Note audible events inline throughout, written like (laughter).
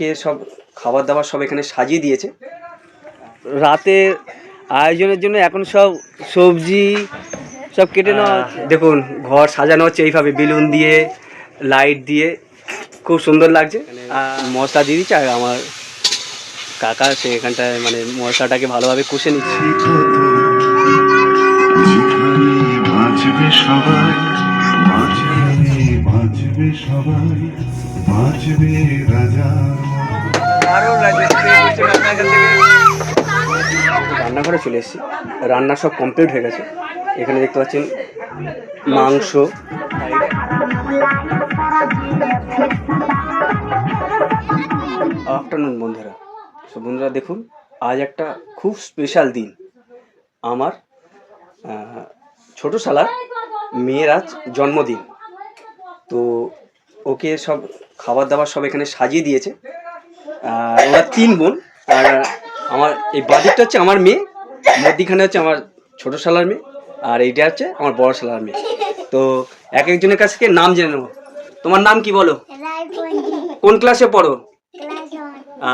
ওকে সব খাবার দাবার সব এখানে সাজিয়ে দিয়েছে। রাতের আয়োজনের জন্য এখন সব সবজি সব কেটে নেওয়া দেখুন ঘর সাজানো হচ্ছে এইভাবে বেলুন দিয়ে লাইট দিয়ে খুব সুন্দর লাগছে। আর মশলা দিয়ে দিচ্ছে আর আমার কাকা সে এখানটায় মানে মশলাটাকে ভালোভাবে কষে নিচ্ছে। সবাই। বাঁচবে সবাই বাঁচবে রাজা। রান্নাঘরে চলে এসেছি। রান্না সব কমপ্লিট হয়ে গেছে। এখানে দেখতে পাচ্ছেন মাংস। আফটারনুন বন্ধুরা। সো বন্ধুরা দেখুন আজ একটা খুব স্পেশাল দিন। আমার ছোট শালার মেয়ের আজ জন্মদিন। তো ওকে সব খাবার দাবার সব এখানে সাজিয়ে দিয়েছে। আর ওরা তিন বোন। আর আমার এই বাদিকটা হচ্ছে আমার মেয়ে মধ্যিখানে হচ্ছে আমার ছোট শালার মেয়ে আর এইটা হচ্ছে আমার বড় শালার মেয়ে। তো এক একজনের কাছ থেকে নাম জেনে নেব। তোমার নাম কি বলো? কোন ক্লাসে পড়ো?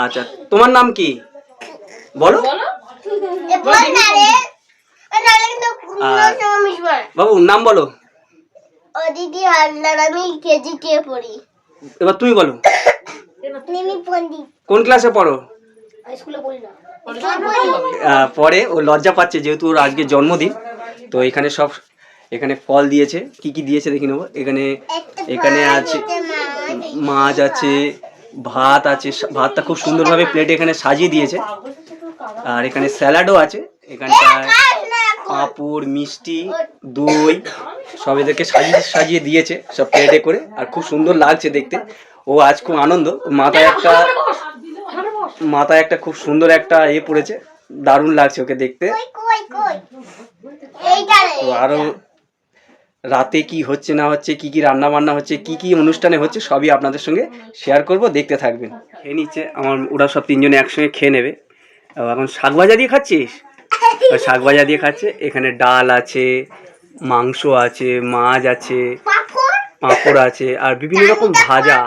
আচ্ছা তোমার নাম কি? বলো। আর বাবু নাম বলো। ও দিদি হালদার আমি কেজি কে পড়ি। এবার তুমি বলো। নিমি পন্ডিত কোন ক্লাসে পড়ো? স্কুলে পড়ি না। পরে ও লজ্জা পাচ্ছে যেহেতু ওর আজকে জন্মদিন তো এখানে সব এখানে ফল দিয়েছে। কি কি দিয়েছে দেখি নেব। এখানে এখানে আছে মাছ। আছে ভাত আছে ভাতটা খুব সুন্দরভাবে প্লেটে এখানে সাজিয়ে দিয়েছে। আর এখানে স্যালাডও আছে। এখানটায় পাঁপড় মিষ্টি দই সব এদেরকে সাজিয়ে সাজিয়ে দিয়েছে সব প্লেটে করে। আর খুব সুন্দর লাগছে দেখতে। ও আজ খুব আনন্দ। মাথায় একটা মাথায় একটা খুব সুন্দর একটা এ পড়েছে। দারুণ লাগছে ওকে দেখতে। তো আরও রাতে কি হচ্ছে না হচ্ছে কি কি রান্না বান্না হচ্ছে কি কি অনুষ্ঠানে হচ্ছে সবই আপনাদের সঙ্গে শেয়ার করব দেখতে থাকবেন। খেয়ে নিচ্ছে। আমার ওরা সব তিনজনে একসঙ্গে খেয়ে নেবে। এখন শাক ভাজা দিয়ে খাচ্ছিস? শাক ভাজা দিয়ে খাচ্ছে। এখানে ডাল আছে মাংস আছে মাছ আছে পাঁপড়? আছে আর বিভিন্ন রকম ভাজা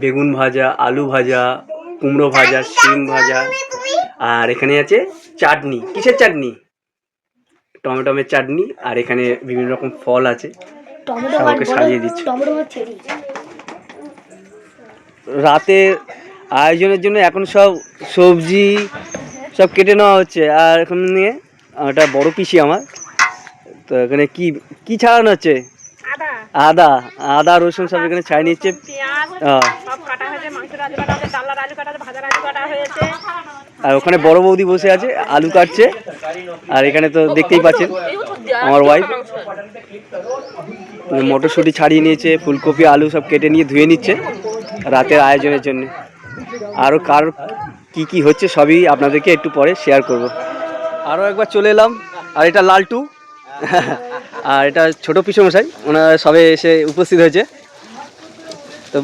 বেগুন ভাজা আলু ভাজা কুমড়ো ভাজা শিম ভাজা। আর এখানে আছে চাটনি। কিসের চাটনি? টমেটোমের চাটনি আর এখানে বিভিন্ন রকম ফল আছে। সবকে সাজিয়ে দিচ্ছে। রাতে আয়োজনের জন্য এখন সব সবজি সব কেটে নেওয়া হচ্ছে। আর এখন নিয়ে ওটা বড় পিসি আমার। তো এখানে কি কি ছাড়ানো হচ্ছে? আদা। আদা রসুন সব এখানে ছাড়িয়ে নিচ্ছে। আর ওখানে বড় বৌদি বসে আছে আলু কাটছে। আর এখানে তো দেখতেই পাচ্ছেন আমার ওয়াইফ মটরশুঁটি ছাড়িয়ে নিয়েছে ফুলকপি আলু সব কেটে নিয়ে ধুয়ে নিচ্ছে রাতের আয়োজনের জন্য। আরও কার কি কি হচ্ছে সবই আপনাদেরকে একটু পরে শেয়ার করব। আরও একবার চলে এলাম আর এটা লালটু। (laughs) আর এটা ছোট পিসমশাই ওনারা সবে এসে উপস্থিত হয়েছে। তো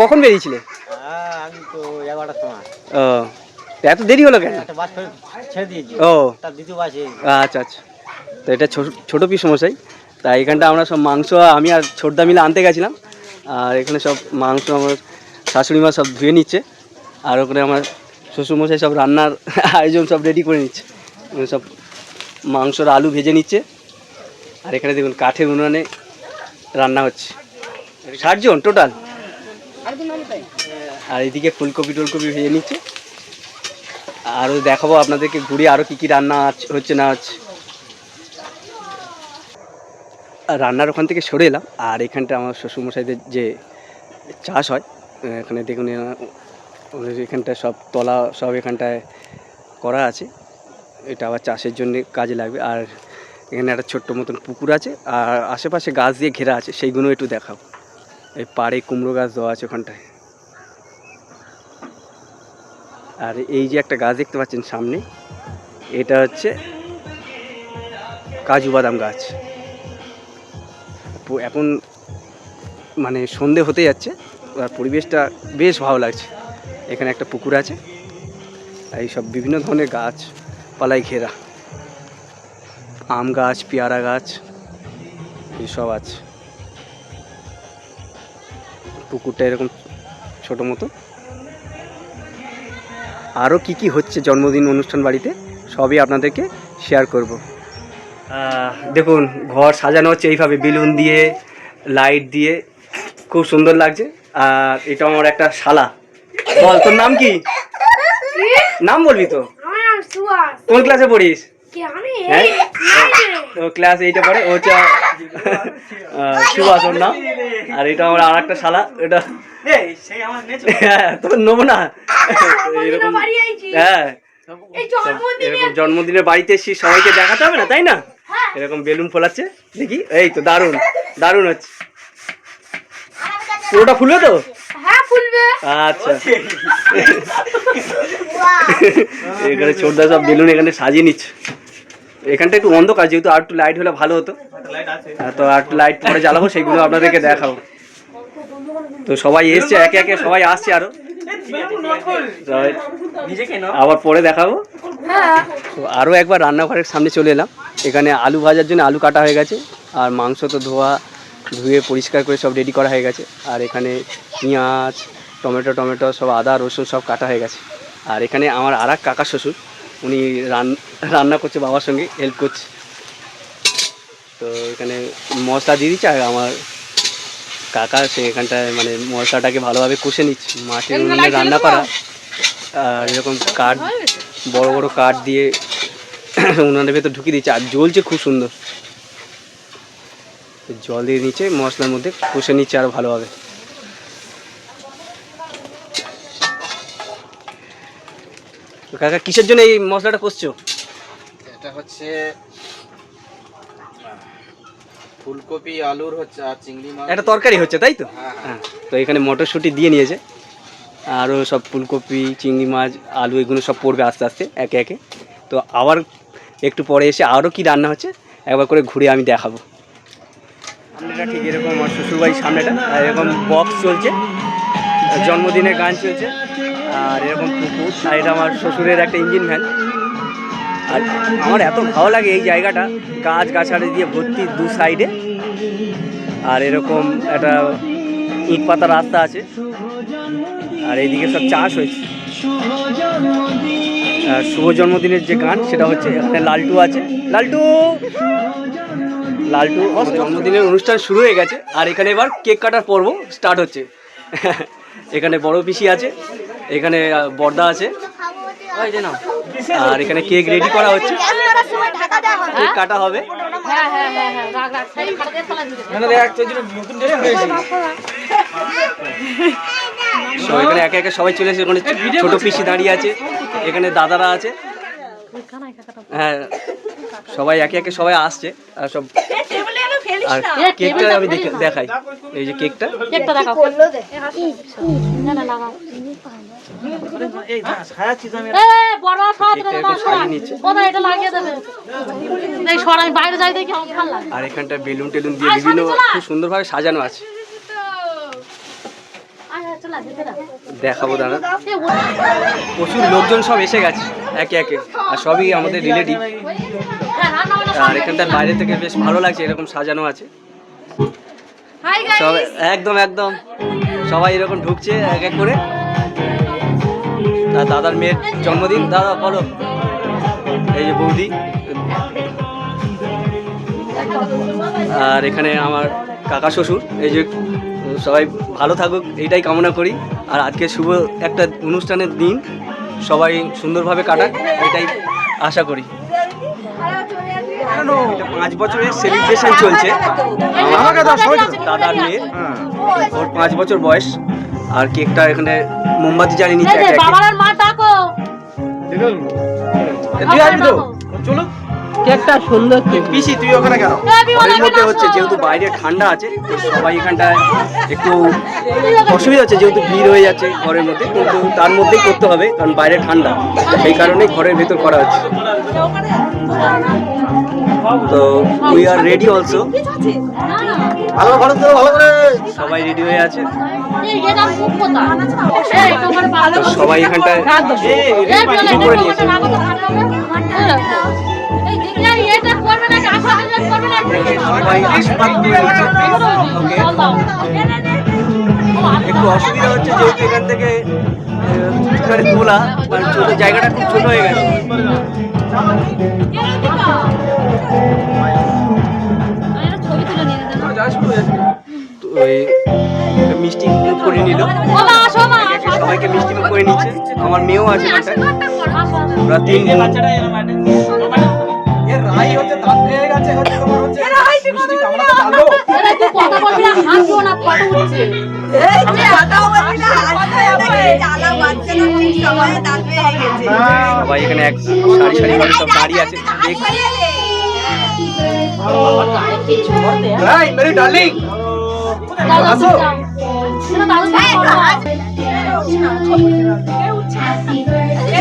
কখন বেরিয়েছিলে? হ্যাঁ, তো ও এত দেরি হলো কেন? ও। আচ্ছা আচ্ছা। তো এটা ছোটো পিস মশাই তাই এখানটা আমরা সব মাংস আমি আর ছোটদা মিলে আনতে গেছিলাম। আর এখানে সব মাংস আমার শাশুড়ি মা সব ধুয়ে নিচ্ছে। আর ওখানে আমার শ্বশুরমশাই সব রান্নার (laughs) আয়োজন সব রেডি করে নিচ্ছে। সব মাংসর আলু ভেজে নিচ্ছে। আর এখানে দেখুন কাঠের উনুনে রান্না হচ্ছে। ষাটজন টোটাল আর এদিকে ফুলকপি টুলকপি ভেজে নিচ্ছে। আরও দেখাবো আপনাদেরকে ঘুরে আরও কী কী রান্না হচ্ছে না হচ্ছে রান্নার ওখান থেকে সরে এলাম। আর এখানটা আমার শ্বশুরমশাইদের যে চাষ হয়, এখানে দেখুন ওদের এখানটায় সব তলা সব এখানটায় করা আছে। এটা আবার চাষের জন্য কাজে লাগবে। আর এখানে একটা ছোট্ট মতন পুকুর আছে। আর আশেপাশে গাছ দিয়ে ঘেরা আছে। সেইগুলো একটু দেখাও। এই পাড়ে কুমড়ো গাছ দেওয়া আছে ওখানটায়। আর এই যে একটা গাছ দেখতে পাচ্ছেন সামনে, এটা হচ্ছে কাজু বাদাম গাছ। এখন মানে সন্ধে হতে যাচ্ছে। আর পরিবেশটা বেশ ভালো লাগছে। এখানে একটা পুকুর আছে। আর এই সব বিভিন্ন ধরনের গাছ পালায় ঘেরা। আম গাছ, পেয়ারা গাছ এসব আছে। পুকুরটা এরকম ছোটো মতো। আরও কি কি হচ্ছে জন্মদিন অনুষ্ঠান বাড়িতে, সবই আপনাদেরকে শেয়ার করব। দেখুন, ঘর সাজানো হচ্ছে এইভাবে, বেলুন দিয়ে লাইট দিয়ে। খুব সুন্দর লাগছে। আর এটা আমার একটা শালা। বল তোর নাম কি? নাম বলবি তো? কোন ক্লাসে পড়িস? হ্যাঁ? এই ও ক্লাস এইটে পড়ে ও হচ্ছে সুভাষ ওর নাম। আর এটা আমার আর একটা শালা এটা হ্যাঁ তোর নেব না? এরকম হ্যাঁ। এই সব জন্মদিনে এরকম জন্মদিনের বাড়িতে এসেছি সবাইকে দেখাতে হবে না তাই না? এরকম বেলুন ফোলাচ্ছে দেখি? এই তো দারুণ দারুণ হচ্ছে। পুরোটা ফুলবে তো? ফুলবে আচ্ছা। (laughs) (laughs) এখানে ছোটদা সব বেলুন এখানে সাজিয়ে নিচ্ছে। এখানটা একটু অন্ধকার যেহেতু আর একটু লাইট হলে ভালো হতো। হ্যাঁ, তো আর একটু লাইট পরে জ্বালাবো সেগুলো আপনাদেরকে দেখাবো। তো সবাই এসছে একে একে সবাই আসছে আরও। আবার পরে দেখাবো। হ্যাঁ। তো আরও একবার রান্নাঘরের সামনে চলে এলাম। এখানে আলু ভাজার জন্য আলু কাটা হয়ে গেছে আর মাংস তো ধোয়া ধুয়ে পরিষ্কার করে সব রেডি করা হয়ে গেছে। আর এখানে পেঁয়াজ টমেটো টমেটো সব আদা রসুন সব কাটা হয়ে গেছে। আর এখানে আমার আর এক কাকা শ্বশুর উনি রান- রান্না করছে বাবার সঙ্গে হেল্প করছে। তো এখানে মশলা দিয়ে দিচ্ছে আর আমার কাকা সে এখানটায় মানে মশলাটাকে ভালোভাবে কষে নিচ্ছে। মাটির উনুনে রান্না করা। আর এরকম কাঠ বড় বড় কাঠ দিয়ে (clears throat) উনানের ভেতর ঢুকিয়ে দিচ্ছে আর জ্বলছে খুব সুন্দর। জল দিয়ে নিচে মশলার মধ্যে কষে নিচ্ছে আরও ভালোভাবে। কাকা কিসের জন্য এই মশলাটা কষছো? এটা হচ্ছে ফুলকপি আলুর হচ্ছে আর চিংড়ি মাছ। একটা তরকারি হচ্ছে তাই তো? হ্যাঁ, হ্যাঁ। হ্যাঁ তো এখানে মটরশুঁটি দিয়ে নিয়েছে। আরও সব ফুলকপি চিংড়ি মাছ আলু এগুলো সব পড়বে আস্তে আস্তে একে একে। তো আবার একটু পরে এসে আরও কি রান্না হচ্ছে একবার করে ঘুরে আমি দেখাবো। সামনেটা ঠিক এরকম আমার শ্বশুরবাড়ির সামনেটা এরকম বক্স চলছে। জন্মদিনের গান চলছে, আর এরকম পুকুর, আর এটা আমার শ্বশুরের একটা ইঞ্জিন ভ্যান আর আমার এত ভালো লাগে এই জায়গাটা, গাছ গাছালি দিয়ে ভর্তি দু সাইডে আর এরকম একটা ইট পাতা রাস্তা আছে, আর এইদিকে সব চাষ হয়েছে। আর শুভ জন্মদিনের যে গান, সেটা হচ্ছে এখানে লালটু আছে। লালটু! লালটু জন্মদিনের অনুষ্ঠান শুরু হয়ে গেছে আর এখানে এবার কেক কাটার পর্ব স্টার্ট হচ্ছে। এখানে বড় পিসি আছে এখানে বর্দা আছে। আর এখানে কেক রেডি করা হচ্ছে। কেক কাটা হবে। হ্যাঁ হ্যাঁ হ্যাঁ হ্যাঁ সো এখানে একে একে সবাই চলে এসে ওখানে ছোট পিসি দাঁড়িয়ে আছে এখানে দাদারা আছে। হ্যাঁ সবাই একে একে সবাই আসছে আর সব আর কেকটা আমি দেখাই। এই যে কেকটা। কেকটা দেখাও। না না লাগাও এই বড় খাওয়া কেকটা এরকম সাজিয়ে নিচ্ছে। কোথায় এটা লাগিয়ে দেবে। এই সর আমি বাইরে যাই দেখি আমার ভালো লাগে। আর এখানটা বেলুন টেলুন দিয়ে বিভিন্ন খুব সুন্দরভাবে সাজানো আছে আয় আয় চলে যেতে দাও দেখাবো দাদা প্রচুর লোকজন সব এসে গেছে একে একে। আর সবই আমাদের রিলেটিভ আর এখানটার বাইরে থেকে বেশ ভালো লাগছে এরকম সাজানো আছে। সব একদম একদম। সবাই এরকম ঢুকছে এক এক করে। আর দাদার মেয়ের জন্মদিন। দাদা বলো। এই যে বৌদি। আর এখানে আমার কাকা শ্বশুর এই যে সবাই ভালো থাকুক এটাই কামনা করি। আর আজকে শুভ একটা অনুষ্ঠানের দিন সবাই সুন্দরভাবে কাটাক এটাই আশা করি। এটা পাঁচ বছরের সেলিব্রেশন চলছে। দাদার মেয়ে ওর পাঁচ বছর বয়স আর কেকটা এখানে মোমবাতি জ্বালিয়ে নিচ্ছে চলো। কেকটা সুন্দর কেক পিসি তুই ওখানে কেন? ঘরের মধ্যে হচ্ছে যেহেতু বাইরে ঠান্ডা আছে তো সবাই এখানটায় একটু অসুবিধা হচ্ছে। যেহেতু ভিড় হয়ে যাচ্ছে ঘরের মধ্যে কিন্তু তার মধ্যেই করতে হবে কারণ বাইরে ঠান্ডা। সেই কারণেই ঘরের ভেতর করা হচ্ছে। তো উই আর রেডি অলসো ভালো ভালো তো ভালো করে। সবাই রেডি হয়ে আছে। সবাই এখানটায় করে। নিয়েছে একটু অসুবিধা হচ্ছে যেহেতু এখান থেকে তোলা মানে ছোট জায়গাটা খুব ছোট হয়ে গেছে। মিষ্টি মুখ করে নিল। সবাইকে মিষ্টি মুখ করে নিচ্ছে। আমার মেয়েও আছে ওরা তিন বোন। এরা তুই কথা বলবি না হাসবো না ফটো উঠছে সবাই এখানে এক সারি সারি করে সব দাঁড়িয়ে আছে দেখছি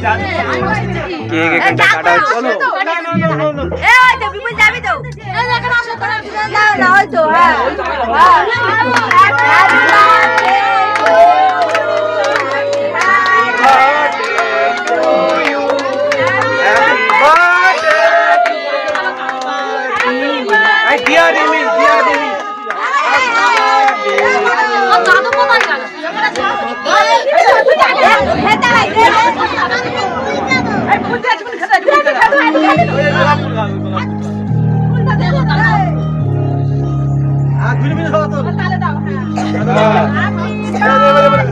ডান হাত ডান হাত দাও ওই আঙুল করবে না এরকম ভালো এখানে সবাই একে একে সবাই ওকে আশীর্বাদ করছে সবাই এখানে উপস্থিত আছে কেক এখানটা কাটা হচ্ছে চলো সবাই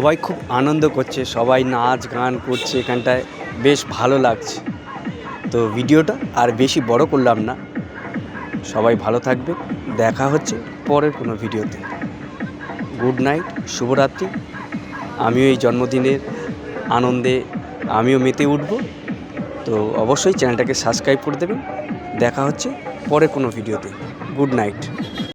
সবাই খুব আনন্দ করছে, সবাই নাচ গান করছে এখানটায়, বেশ ভালো লাগছে। তো ভিডিওটা আর বেশি বড় করলাম না। সবাই ভালো থাকবে, দেখা হচ্ছে পরের কোনো ভিডিওতে। গুড নাইট, শুভরাত্রি। আমিও এই জন্মদিনের আনন্দে, আমিও মেতে উঠব। তো অবশ্যই চ্যানেলটাকে সাবস্ক্রাইব করে দেবেন। দেখা হচ্ছে পরে কোনো ভিডিওতে। Good night.